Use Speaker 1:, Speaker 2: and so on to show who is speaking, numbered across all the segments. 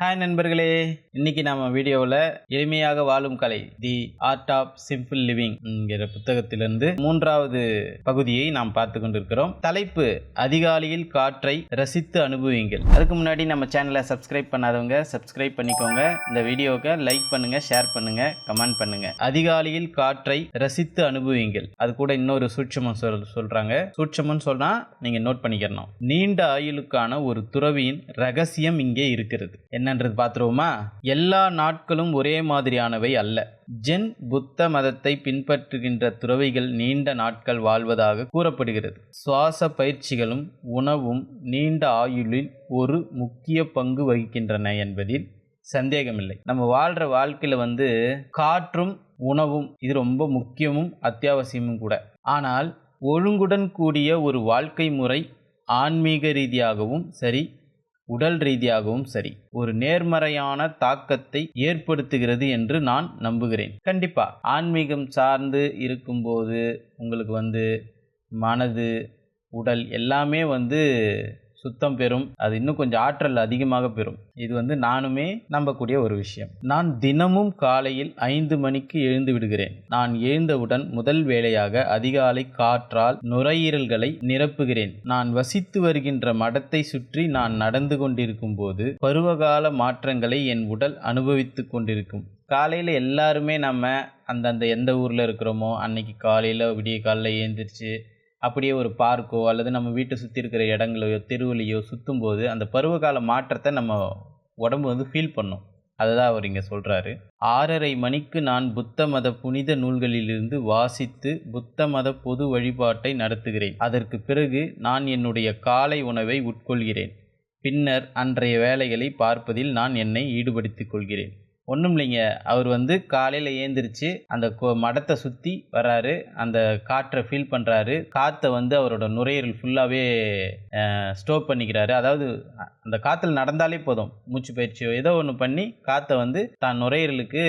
Speaker 1: Hi நண்பர்களே. இன்னைக்கு நாம வீடியோவில் எளிமையாக வாழும் கலை the art of simple living என்கிற புத்தகத்திலிருந்து மூன்றாவது பகுதியை நாம் பார்த்து கொண்டிருக்கிறோம். தலைப்பு அதிகாலையில் காற்றை ரசித்து அனுபவிங்கள் அதுக்கு முன்னாடி நம்ம சேனலை சப்ஸ்கிரைப் பண்ணாதவங்க சப்ஸ்கிரைப் பண்ணிக்கோங்க. இந்த வீடியோவை லைக் பண்ணுங்க ஷேர் பண்ணுங்க கமெண்ட் பண்ணுங்க. அதிகாலையில் காற்றை ரசித்து அனுபவியுங்கள். அது கூட இன்னொரு சூட்சமம் சொல் சொல்றாங்க. சூட்சமம் சொன்னா நீங்க நோட் பண்ணிக்கிறணும் நீண்ட ஆயுளுக்கான ஒரு துறவியின் ரகசியம் இங்கே இருக்கிறது. என்னன்றது பார்த்துருவோமா? எல்லா நாட்களும் ஒரே மாதிரியானவை அல்ல. ஜென் புத்த மதத்தை பின்பற்றுகின்ற துறவிகள் நீண்ட நாட்கள் வாழ்வதாக கூறப்படுகிறது. சுவாச பயிற்சிகளும் உணவும் நீண்ட ஆயுளில் ஒரு முக்கிய பங்கு வகிக்கின்றன என்பதில் சந்தேகமில்லை. நம்ம வாழ்கிற வாழ்க்கையில் வந்து காற்றும் உணவும் இது ரொம்ப முக்கியமும் அத்தியாவசியமும் கூட. ஆனால் ஒழுங்குடன் கூடிய ஒரு வாழ்க்கை முறை ஆன்மீக ரீதியாகவும் சரி உடல் ரீதியாகவும் சரி. ஒரு நேர்மறையான தாக்கத்தை ஏற்படுத்துகிறது என்று நான் நம்புகிறேன். கண்டிப்பா ஆன்மீகம் சார்ந்து இருக்கும்போது உங்களுக்கு வந்து மனது உடல் எல்லாமே வந்து சுத்தம் பெறும். அது இன்னும் கொஞ்சம் ஆற்றல் அதிகமாக பெறும். இது வந்து நானுமே நம்பக்கூடிய ஒரு விஷயம். நான் தினமும் காலையில் ஐந்து மணிக்கு எழுந்து விடுகிறேன். நான் எழுந்தவுடன் முதல் வேளையாக அதிகாலை காற்றால் நுரையீரல்களை நிரப்புகிறேன். நான் வசித்து வருகின்ற மடத்தை சுற்றி நான் நடந்து கொண்டிருக்கும் போது பருவகால மாற்றங்களை என் உடல் அனுபவித்து கொண்டிருக்கும். காலையில் எல்லாருமே நம்ம அந்தந்த எந்த ஊரில் இருக்கிறோமோ அன்னைக்கு காலையில் விடிய காலையில் ஏந்திரிச்சு அப்படியே ஒரு பார்க்கோ அல்லது நம்ம வீட்டை சுற்றி இருக்கிற இடங்களையோ தெருவுலையோ சுற்றும்போது அந்த பருவகால மாற்றத்தை நம்ம உடம்பு வந்து ஃபீல் பண்ணும். அதுதான் அவர் இங்கே சொல்கிறாரு ஆறரை மணிக்கு நான் புத்த மத புனித நூல்களிலிருந்து வாசித்து புத்த மத பொது வழிபாட்டை நடத்துகிறேன். அதற்கு பிறகு நான் என்னுடைய காலை உணவை உட்கொள்கிறேன். பின்னர் அன்றைய வேலைகளை பார்ப்பதில் நான் என்னை ஈடுபடுத்திக் கொள்கிறேன். ஒன்றும் இல்லைங்க அவர் வந்து காலையில் ஏந்திரிச்சு அந்த கொ- மடத்தை சுற்றி வர்றாரு. அந்த காற்றை ஃபீல் பண்ணுறாரு காற்றை வந்து அவரோட நுரையீரல் ஃபுல்லாகவே ஸ்டோப் பண்ணிக்கிறாரு. அதாவது அந்த காற்றுல நடந்தாலே போதும். மூச்சு பயிற்சியோ ஏதோ ஒன்று பண்ணி காற்றை வந்து தான் நுரையீரலுக்கு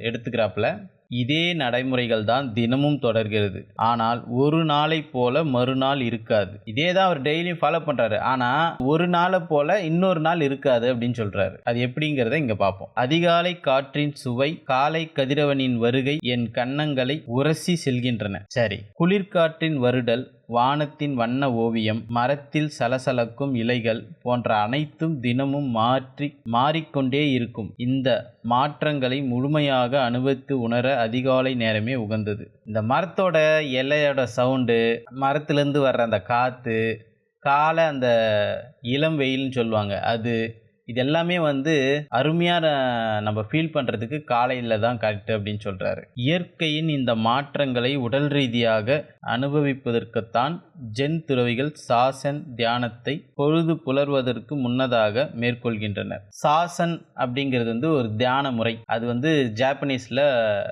Speaker 1: எடுத்துக்கிறாப்புல. இதே நடைமுறைகள் தான் தினமும் தொடர்கிறது. ஆனால் ஒரு நாளை போல மறுநாள் இருக்காது. இதே தான் அவர் டெய்லியும் ஃபாலோ பண்றாரு. ஆனா ஒரு நாளை போல இன்னொரு நாள் இருக்காது அப்படின்னு சொல்றாரு. அது எப்படிங்கிறத இங்க பார்ப்போம். அதிகாலை காற்றின் சுவை காலை கதிரவனின் வருகை என் கன்னங்களை உரசி செல்கின்றன. சரி. குளிர்காற்றின் வருடல் வானத்தின் வண்ண ஓவியம் மரத்தில் சலசலக்கும் இலைகள் போன்ற அனைத்தும் தினமும் மாற்றி மாறிக்கொண்டே இருக்கும். இந்த மாற்றங்களை முழுமையாக அனுபவித்து உணர அதிகாலை நேரமே உகந்தது. இந்த மரத்தோட இலையோட சவுண்டு மரத்துலேருந்து வர்ற அந்த காற்று காலை அந்த இளம் வெயில்னு சொல்லுவாங்க அது இது எல்லாமே வந்து அருமையாக நம்ம ஃபீல் பண்ணுறதுக்கு காலையில் தான் கரெக்ட் அப்படின்னு சொல்கிறாரு இயற்கையின் இந்த மாற்றங்களை உடல் ரீதியாக அனுபவிப்பதற்குத்தான் ஜென் துறவிகள் சாசன் தியானத்தை பொழுது புலர்வதற்கு முன்னதாக மேற்கொள்கின்றனர். சாசன் அப்படிங்கிறது வந்து ஒரு தியான முறை. அது வந்து ஜாப்பனீஸில்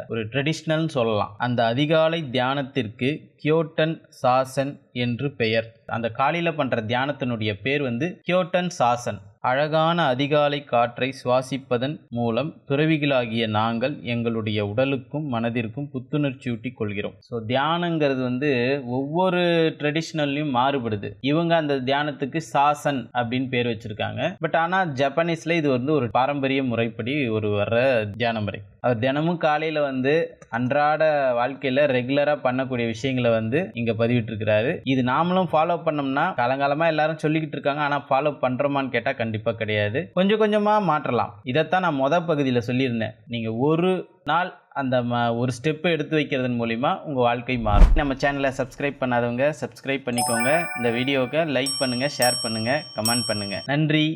Speaker 1: ஒரு ட்ரெடிஷ்னல்னு சொல்லலாம். அந்த அதிகாலை தியானத்திற்கு கியோட்டன் சாசன் என்று பெயர். அந்த காலையில் பண்ணுற தியானத்தினுடைய பேர் வந்து கியோட்டன் சாசன். அழகான அதிகாலை காற்றை சுவாசிப்பதன் மூலம் துறவிகளாகிய நாங்கள் எங்களுடைய உடலுக்கும் மனதிற்கும் புத்துணர்ச்சியூட்டி கொள்கிறோம். ஸோ தியானங்கிறது வந்து ஒவ்வொரு ட்ரெடிஷ்னல்லையும் மாறுபடுது. இவங்க அந்த தியானத்துக்கு சாசன் அப்படின்னு பேர் வச்சிருக்காங்க. பட் ஆனால் ஜப்பானீஸில் இது வந்து ஒரு பாரம்பரிய முறைப்படி ஒரு வர்ற தியான முறை. அவர் தினமும் காலையில் வந்து அன்றாட வாழ்க்கையில் ரெகுலராக பண்ணக்கூடிய விஷயங்களை வந்து இங்கே பதிவிட்டிருக்கிறாரு. இது நாமளும் ஃபாலோ பண்ணோம்னா காலங்காலமாக எல்லாரும் சொல்லிக்கிட்டு இருக்காங்க. ஆனால் ஃபாலோ பண்ணுறோமான்னு கேட்டால் கண்டிப்பாக கண்டிப்பாக கிடையாது. கொஞ்சம் கொஞ்சமாக மாற்றலாம். இதைத்தான் நான் மொதல் பகுதியில் சொல்லியிருந்தேன். நீங்கள் ஒரு நாள் அந்த ஒரு ஸ்டெப்பு எடுத்து வைக்கிறதன் மூலிமா உங்கள் வாழ்க்கை மாறும். நம்ம சேனலை சப்ஸ்கிரைப் பண்ணாதவங்க சப்ஸ்கிரைப் பண்ணிக்கோங்க. இந்த வீடியோவை லைக் பண்ணுங்கள் ஷேர் பண்ணுங்கள் கமெண்ட் பண்ணுங்கள் நன்றி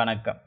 Speaker 1: வணக்கம்.